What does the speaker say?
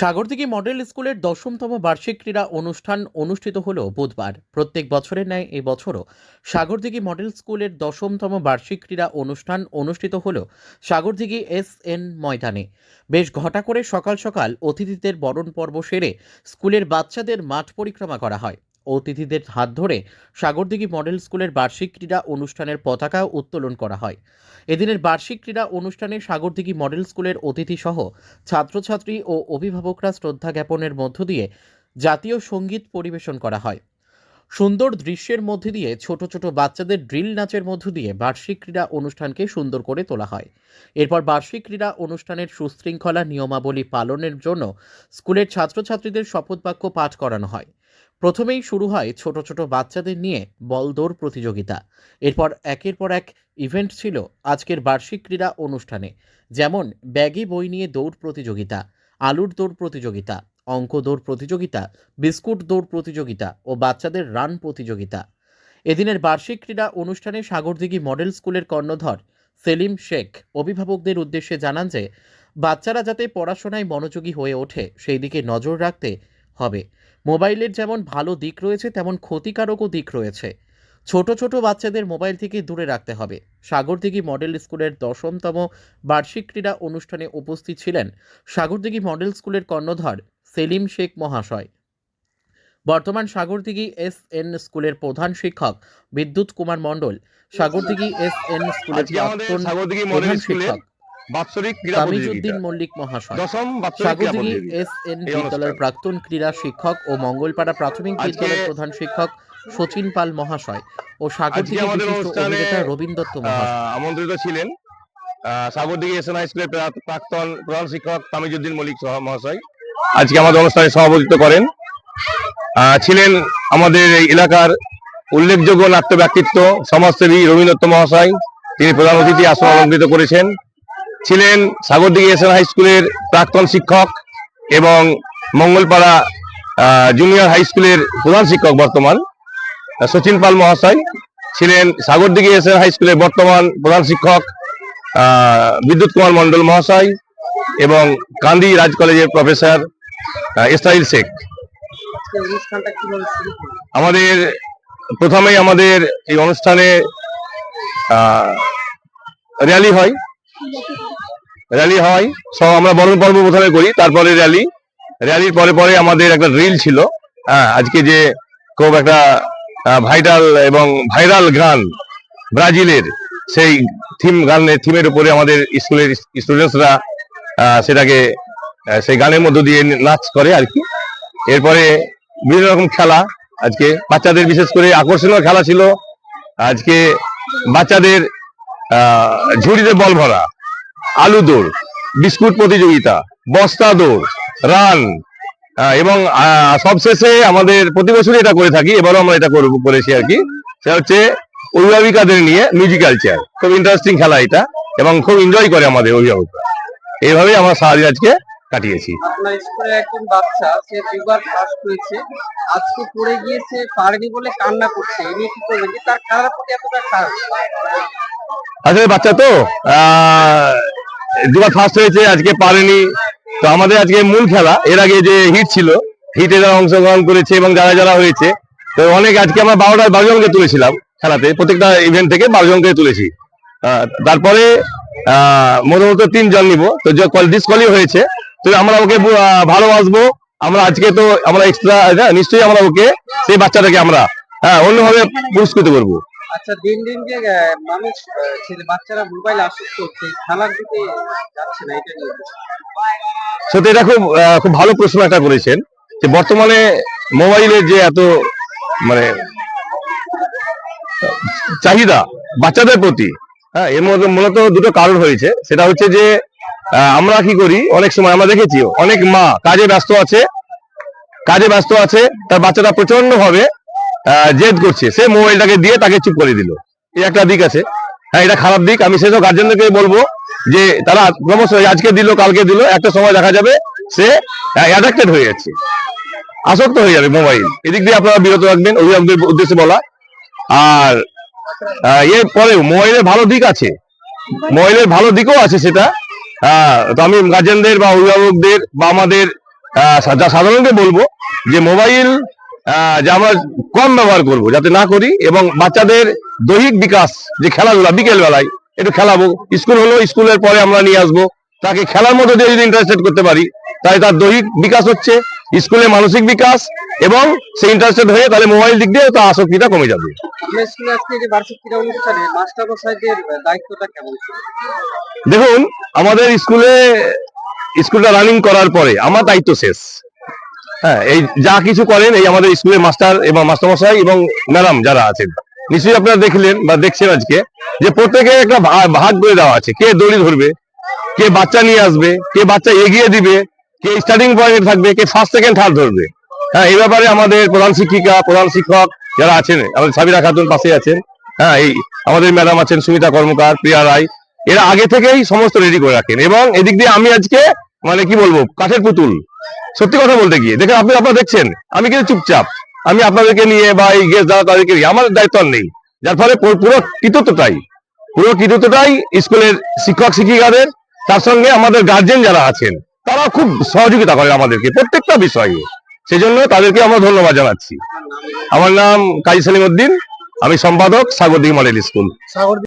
Sagardighi model স্কুলের দশমতম বার্ষিক ক্রীড়া অনুষ্ঠান অনুষ্ঠিত হল বুধবার। প্রত্যেক বছরের ন্যায় এবছরও বছরও সাগরদিঘি মডেল স্কুলের দশমতম বার্ষিক ক্রীড়া অনুষ্ঠান অনুষ্ঠিত হল সাগরদিঘি এস এন ময়দানে। বেশ ঘটা করে সকাল সকাল অতিথিদের বরণ পর্ব সেরে স্কুলের বাচ্চাদের মাঠ পরিক্রমা করা হয়। অতিথিদের হাত ধরে সাগরদিঘি মডেল স্কুলের বার্ষিক ক্রীড়া অনুষ্ঠানের পতাকা উত্তোলন করা হয়। এদিনের বার্ষিক ক্রীড়া অনুষ্ঠানে সাগরদিঘি মডেল স্কুলের অতিথিসহ ছাত্রছাত্রী ও অভিভাবকরা শ্রদ্ধা জ্ঞাপনের মধ্য দিয়ে জাতীয় সংগীত পরিবেশন করা হয়। সুন্দর দৃশ্যের মধ্যে দিয়ে ছোট ছোট বাচ্চাদের ড্রিল নাচের মধ্য দিয়ে বার্ষিক ক্রীড়া অনুষ্ঠানকে সুন্দর করে তোলা হয়। এরপর বার্ষিক ক্রীড়া অনুষ্ঠানের সুশৃঙ্খলা নিয়মাবলী পালনের জন্য স্কুলের ছাত্রছাত্রীদের শপথ বাক্য পাঠ করানো হয়। প্রথমেই শুরু হয় ছোট ছোট বাচ্চাদের নিয়ে বল দৌড় প্রতিযোগিতা। এরপর একের পর এক ইভেন্ট ছিল আজকের বার্ষিক ক্রীড়া অনুষ্ঠানে, যেমন ব্যাগি বই নিয়ে দৌড় প্রতিযোগিতা, আলুর দৌড় প্রতিযোগিতা অঙ্ক দৌড় প্রতিযোগিতা, বিস্কুট দৌড় প্রতিযোগিতা ও বাচ্চাদের রান প্রতিযোগিতা। এদিনের বার্ষিক ক্রীড়া অনুষ্ঠানে সাগরদিঘি মডেল স্কুলের কর্ণধর সেলিম শেখ অভিভাবকদের উদ্দেশ্যে জানান যে, বাচ্চারা যাতে পড়াশোনায় মনোযোগী হয়ে ওঠে, সেই দিকে নজর রাখতে হবে। মোবাইলের যেমন ভালো দিক রয়েছে, তেমন ক্ষতিকারকও দিক রয়েছে। ছোট ছোট বাচ্চাদের মোবাইল থেকে দূরে রাখতে হবে। সাগরদিঘি মডেল স্কুলের দশমতম বার্ষিক ক্রীড়া অনুষ্ঠানে উপস্থিত ছিলেন সাগরদিঘি মডেল স্কুলের কর্ণধর সেলিম শেখ মহাশয়। বর্তমান সাগরদিঘি এস এন স্কুলের প্রধান শিক্ষক বিদ্যুৎ কুমার মণ্ডল সাগরদিঘি এস এন স্কুলের প্রাক্তন প্রধান শিক্ষক বাৎসরিক ক্রীড়া তামিজউদ্দিন মল্লিক মহাশয় দশম সাগরদিঘি এস এন বিদ্যালয়ের প্রাক্তন ক্রীড়া শিক্ষক ও মঙ্গলপাড়া প্রাথমিক বিদ্যালয়ের প্রধান শিক্ষক সচিন পাল মহাশয় ও সাগরদিঘি বিশিষ্ট অভিনেতা রবীন দত্ত মহাশয়। আমন্ত্রিত ছিলেন সাগরদিঘি এস হাই স্কুলের প্রা- প্রাক্তন প্রধান শিক্ষক তামিজউদ্দিন মল্লিক মহাশয়। আজকে আমাদের অনুষ্ঠানে সভাপতিত্ব করেন। ছিলেন আমাদের এই এলাকার উল্লেখযোগ্য নাট্য ব্যক্তিত্ব সমাজসেবী রবীন দত্ত মহাশয়। তিনি প্রধান অতিথি আসন অলঙ্কৃত করেছেন। ছিলেন সাগরদিঘি এস হাই স্কুলের প্রাক্তন শিক্ষক এবং মঙ্গলপাড়া জুনিয়র হাই স্কুলের প্রধান শিক্ষক বর্তমান, সচিন পাল মহাশয়। ছিলেন সাগরদিঘি এস হাই স্কুলের বর্তমান প্রধান শিক্ষক বিদ্যুৎ কুমার মন্ডল মহাশয়। এবং কান্দি রাজ কলেজের প্রফেসর ইসরাইল শেখ। আমাদের প্রথমেই আমাদের এই অনুষ্ঠানে র্যালি হয়। র্যালি হয়। সব আমরা বরণ পর্ব প্রথমে করি, তারপরে র্যালি। র্যালির পরে পরে আমাদের একটা রিল ছিল। হ্যাঁ আজকে যে খুব একটা ভাইটাল এবং ভাইরাল গান ব্রাজিলের, সেই থিম গানের, থিমের উপরে আমাদের স্কুলের স্টুডেন্টসরা সেটাকে সেই গানের মধ্য দিয়ে নাচ করে আর কি। এরপরে বিভিন্ন রকম খেলা, আজকে বাচ্চাদের বিশেষ করে আকর্ষণীয় খেলা ছিল আজকে বাচ্চাদের ঝুড়িতে বল ভরা, আলু দৌড়, বিস্কুট প্রতিযোগিতা, বস্তা দৌড়, রান এবং সবশেষে আমাদের প্রতি বছরই এটা করে থাকি, এবারও আমরা এটা করব করেছি আর কি। সেটা হচ্ছে অভিভাবিকাদের নিয়ে মিউজিক্যাল চেয়ার খুব ইন্টারেস্টিং খেলা এটা, এবং খুব এনজয় করে আমাদের অভিভাবকরা। এইভাবেই আমরা সারাদিন আজকে কাটিয়েছি। আপনার স্কুলের একজন বাচ্চা সে দুবার ফার্স্ট হয়েছে আজকে পড়ে গিয়েছে পারেনি বলে কান্না করছে। এই নিয়ে কি করবেন? তার প্রতি এতটা খারাপ। আসলে বাচ্চা তো দুবার ফার্স্ট হয়েছে আজকে পারেনি। তো আমাদের আজকে মূল খেলা এর আগে যে হিট ছিল হিটে যারা অংশগ্রহণ করেছে এবং যারা যারা হয়েছে তো অনেক আজকে আমরা বারোটা বারো জনকে তুলেছিলাম খেলাতে। প্রত্যেকটা ইভেন্ট থেকে বারো জনকে তুলেছি। তারপরে মোটামুটি তিনজন নিব। তো ডিসকলি হয়েছে। তো আমরা ওকে ভালোবাসবো। আমরা আজকে তো আমরা এক্সট্রা নিশ্চয়ই আমরা ওকে সেই বাচ্চাটাকে আমরা হ্যাঁ অন্যভাবে পুরস্কৃত করব। আচ্ছা দিন দিন যে মানুষ ছেলে বাচ্চারা মোবাইল আসক্ত হচ্ছে খেলার দিকে যাচ্ছে না এটা নিয়ে। সত্যি এটা খুব খুব ভালো প্রশ্ন একটা করেছেন যে বর্তমানে মোবাইলের যে এত মানে চাহিদা বাচ্চাদের প্রতি হ্যাঁ এর মধ্যে মূলত দুটো কারণ হয়েছে। সেটা হচ্ছে যে আমরা কি করি? অনেক সময় আমরা দেখেছি, অনেক মা কাজে ব্যস্ত আছে, কাজে ব্যস্ত আছে, তার বাচ্চাটা প্রচণ্ড ভাবে জেদ করছে। সে মোবাইলটাকে দিয়ে তাকে চুপ করে দিল। এই একটা দিক আছে। হ্যাঁ এটা খারাপ দিক। আমি সেসব গার্জেনদেরকে বলব যে, তারা ক্রমশ আজকে দিল, কালকে দিল, একটা সময় দেখা যাবে সে অ্যাডাক্টেড হয়ে যাচ্ছে। আসক্ত হয়ে যাবে মোবাইল। এদিক দিয়ে আপনারা বিরত রাখবেন, অভিভাবকদের উদ্দেশ্যে বলা। আর এর পরে মোবাইলের ভালো দিক আছে। মোবাইলের ভালো দিকও আছে সেটা। তো আমি গার্জেনদের বা অভিভাবকদের বা আমাদের যা সাধারণত বলব যে মোবাইল যে আমরা কম ব্যবহার করব, যাতে না করি এবং বাচ্চাদের দৈহিক বিকাশ, যে খেলাধুলা বিকেল বেলায় একটু খেলাবো। স্কুল হলো, স্কুলের পরে আমরা নিয়ে আসব। তাকে খেলার মধ্যে দিয়ে যদি ইন্টারেস্টেড করতে পারি তাই তার দৈহিক বিকাশ হচ্ছে। স্কুলে মানসিক বিকাশ এবং সে ইন্টারেস্টেড হয়ে তাহলে মোবাইল দিক দিয়ে তার আসক্তিটা কমে যাবে। দেখুন আমাদের স্কুলে স্কুলটা রানিং করার পরে আমার দায়িত্ব শেষ। হ্যাঁ এই যা কিছু করেন এই আমাদের স্কুলের মাস্টার এবং মাস্টারমশাই এবং ম্যাডাম যারা আছেন নিশ্চয়ই আপনারা দেখলেন বা দেখছেন আজকে যে প্রত্যেকে একটা ভাগ করে দেওয়া আছে। কে দড়ি ধরবে কে বাচ্চা নিয়ে আসবে কে বাচ্চা এগিয়ে দিবে কে স্টার্টিং পয়েন্টে থাকবে, কে ফার্স্ট সেকেন্ড থার্ড ধরবে। হ্যাঁ এই ব্যাপারে আমাদের প্রধান শিক্ষিকা, প্রধান শিক্ষক যারা আছেন, আমাদের সাবিরা খাতুন পাশে আছেন হ্যাঁ এই আমাদের ম্যাডাম আছেন সুমিতা কর্মকার, প্রিয়া রায়, এরা আগে থেকেই সমস্ত রেডি করে রাখেন। এবং এদিক দিয়ে আমি আজকে মানে কি বলব, কাঠের পুতুল। সত্যি কথা বলতে গিয়ে, দেখেন আপনি আপনারা দেখছেন, আমি কিন্তু চুপচাপ, আমি আপনাদেরকে নিয়ে বা এই গেস্ট যারা তাদেরকে নিয়ে, আমার দায়িত্ব নেই। যার ফলে পুরো কৃতিত্বটাই পুরো কৃতিত্বটাই স্কুলের শিক্ষক শিক্ষিকাদের, তার সঙ্গে আমাদের গার্জেন যারা আছেন তারা খুব সহযোগিতা করে আমাদেরকে, প্রত্যেকটা বিষয়ে। সেই জন্য তাদেরকে আমরা ধন্যবাদ জানাচ্ছি। আমার নাম কাজী সালিম উদ্দিন, আমি সম্পাদক সাগরদিঘি মডেল স্কুল।